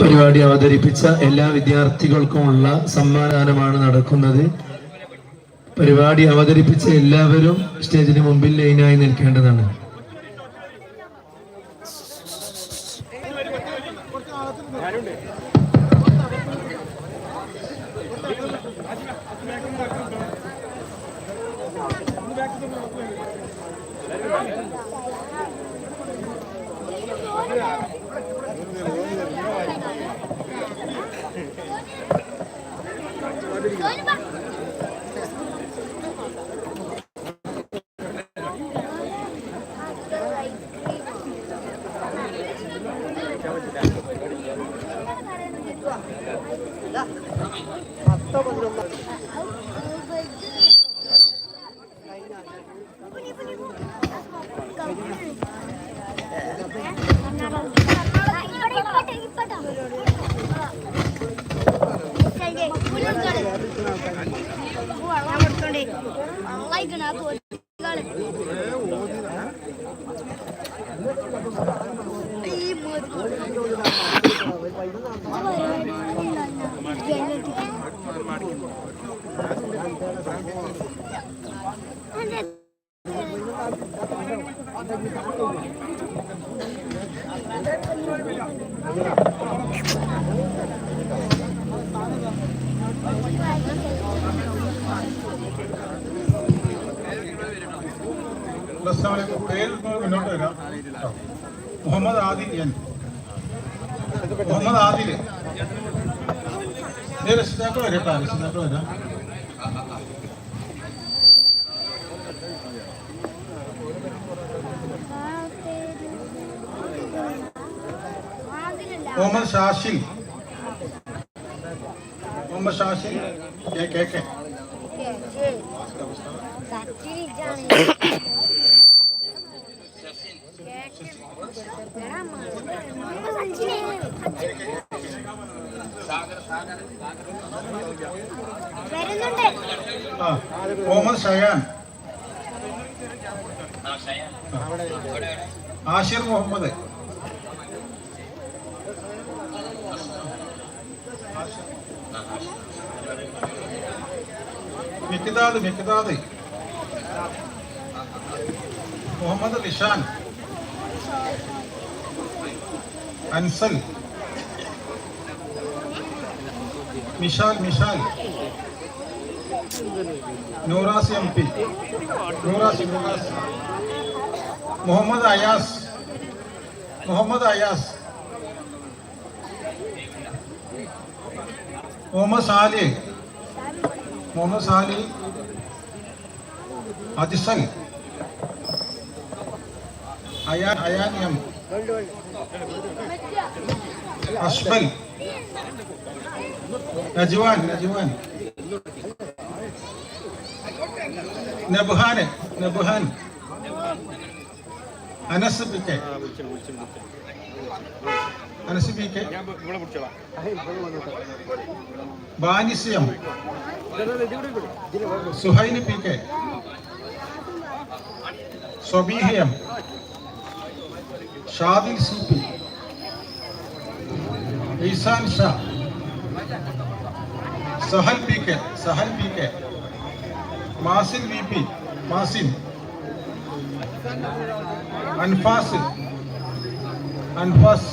പരിപാടി അവതരിപ്പിച്ച എല്ലാ വിദ്യാർത്ഥികൾക്കുമുള്ള സമ്മാനദാനമാണ് നടക്കുന്നത്. പരിപാടി അവതരിപ്പിച്ച എല്ലാവരും സ്റ്റേജിന് മുമ്പിൽ ലൈനായി നിൽക്കേണ്ടതാണ്. Yeah. പേര് മുന്നോട്ട് വരാം. മുഹമ്മദ് ആദിൽ എൻ. മുഹമ്മദ് ആദിൽ. രക്ഷിതാക്കൾ വരട്ടോ രക്ഷിതാക്കൾ വരാം. Muhammad ഷാഷിൽ Muhammad ഷാഷിൽ K K K. Muhammad Shayan. Ashir Muhammad. Miqdad Miqdad Muhammad Nishan. Ansal. Mishal Mishal నూరాస్ MP నూరాస్ నూరాస్ Mohammed అయాస్ Mohammed అయాస్ Mohammed సాలి మొహమ్మద్ సాలి అదిసల్ అయాన్ అయాన్ ఎం అష్బల్ നജ്വാൻ Najuvan. നബ്ഹാന് Nabhan. Anas P K. Anas P K. ബാനിസ്യം. സുഹൈന് P K. സ്വബീഹയം. Shadil C P. Ishan Shah. सहल पी के सहल पी के मासिन वीपी मासिन। अनफास। अनफास।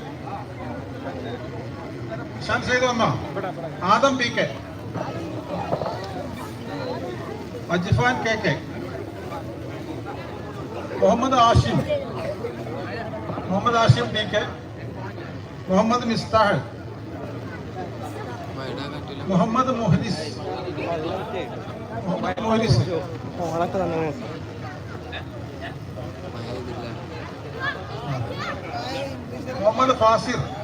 സയ്യിദ് വന്നോ Adam P K. Ajifan K K. Muhammad Ashim. Muhammad Ashim P K. Muhammad Mistah. Muhammad Muhammad Muhadis Muhammad Fasir.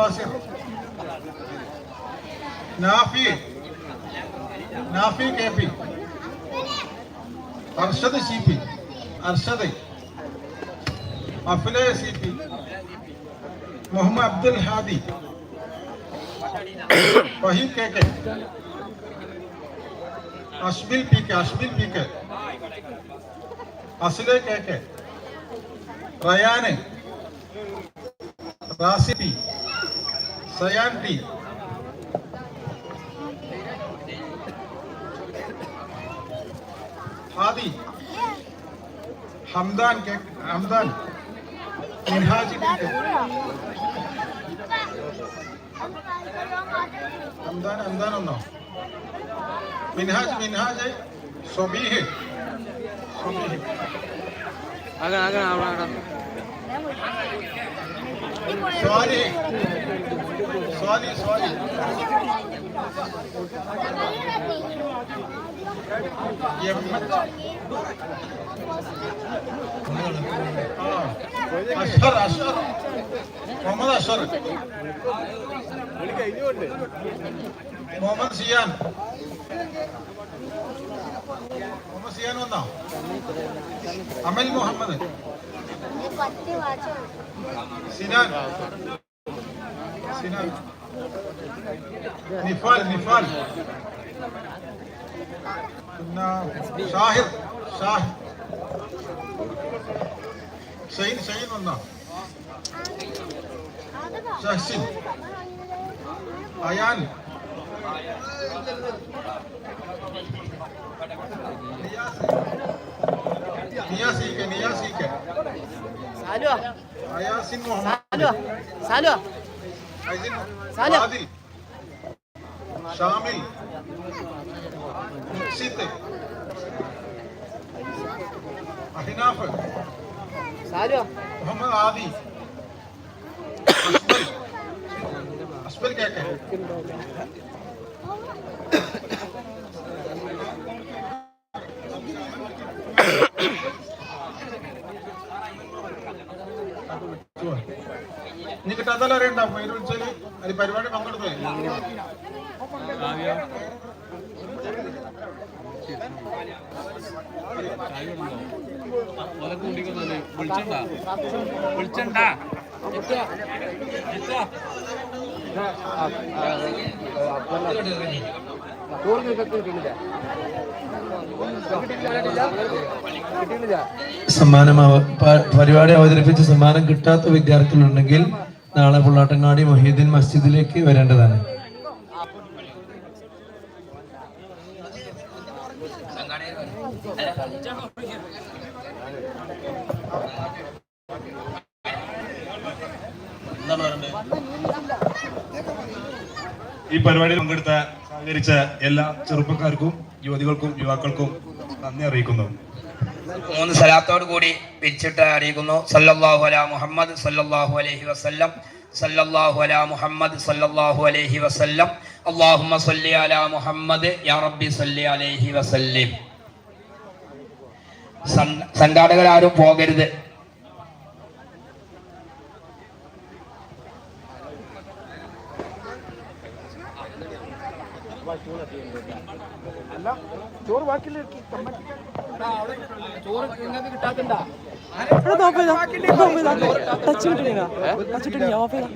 Muhammad Fasir Nafi Nafi K P Arshad C P Arshad അഫ്ലെ C P Muhammad Abdul Hadi Waheem K K Ashbil P K Ashbil P K അസ്ലെ सयांती आदि हमदान के हमदान हमदान हमदान मिनहज मिनहज सभी है आगे आगे आगे आगे sorry Ashhar Ashhar Muhammad. Ashhar Muhammad Siyan Muhammad Siyan വന്നോ അമൽ മുഹമ്മദ് نفال نفال. كنا شاهر شاهر شاهين شاهين والله. شاهين ايان निया सीख है निया सीख है सालो आया सिंह मोहम्मद सालो सालो सालो आदिल ഷാമിൽ. മുക്സിത്ത് അഹിനാഫ്. മുഹമ്മദ് ആദി. അസ്ബൽ. കേക്കെ. ഇനി കിട്ടാത്തല്ല അറിയണ്ട പേര് വിളിച്ചാൽ അത് പരിപാടി പങ്കെടുത്തു. കിട്ടിയില്ല കിട്ടിയില്ല സമ്മാനം പരിപാടി അവതരിപ്പിച്ച് സമ്മാനം കിട്ടാത്ത വിദ്യാർത്ഥികളുണ്ടെങ്കിൽ നാളെ പുള്ളാട്ടങ്ങാടി മൊഹീദ്ദീൻ മസ്ജിദിലേക്ക് വരേണ്ടതാണ്. ഈ പരിപാടിയിൽ പങ്കെടുത്ത സഹകരിച്ച എല്ലാ ചെറുപ്പക്കാർക്കും യുവതികൾക്കും യുവാക്കൾക്കും നന്ദി അറിയിക്കുന്നു. മൂന്ന് സലാത്തോട് കൂടി പിരിച്ചിട്ട് അറിയിക്കുന്നു. സല്ലല്ലാഹു അല മുഹമ്മദ് സല്ലല്ലാഹു അലൈഹി വസല്ലം. സല്ലല്ലാഹു അല മുഹമ്മദ് സല്ലല്ലാഹു അലൈഹി വസല്ലം. അല്ലാഹുമ്മ സല്ലി അല മുഹമ്മദ് യാ റബ്ബി സല്ലി അലൈഹി വസല്ലിം. സംഘാടകരാരും പോകരുത്. ചോറ് നിങ്ങൾക്ക് കിട്ടാത്തണ്ടാ ടച്ച് കിട്ടണില്ല ടച്ച് കിട്ടണില്ല ഓഫ് ചെയ്താ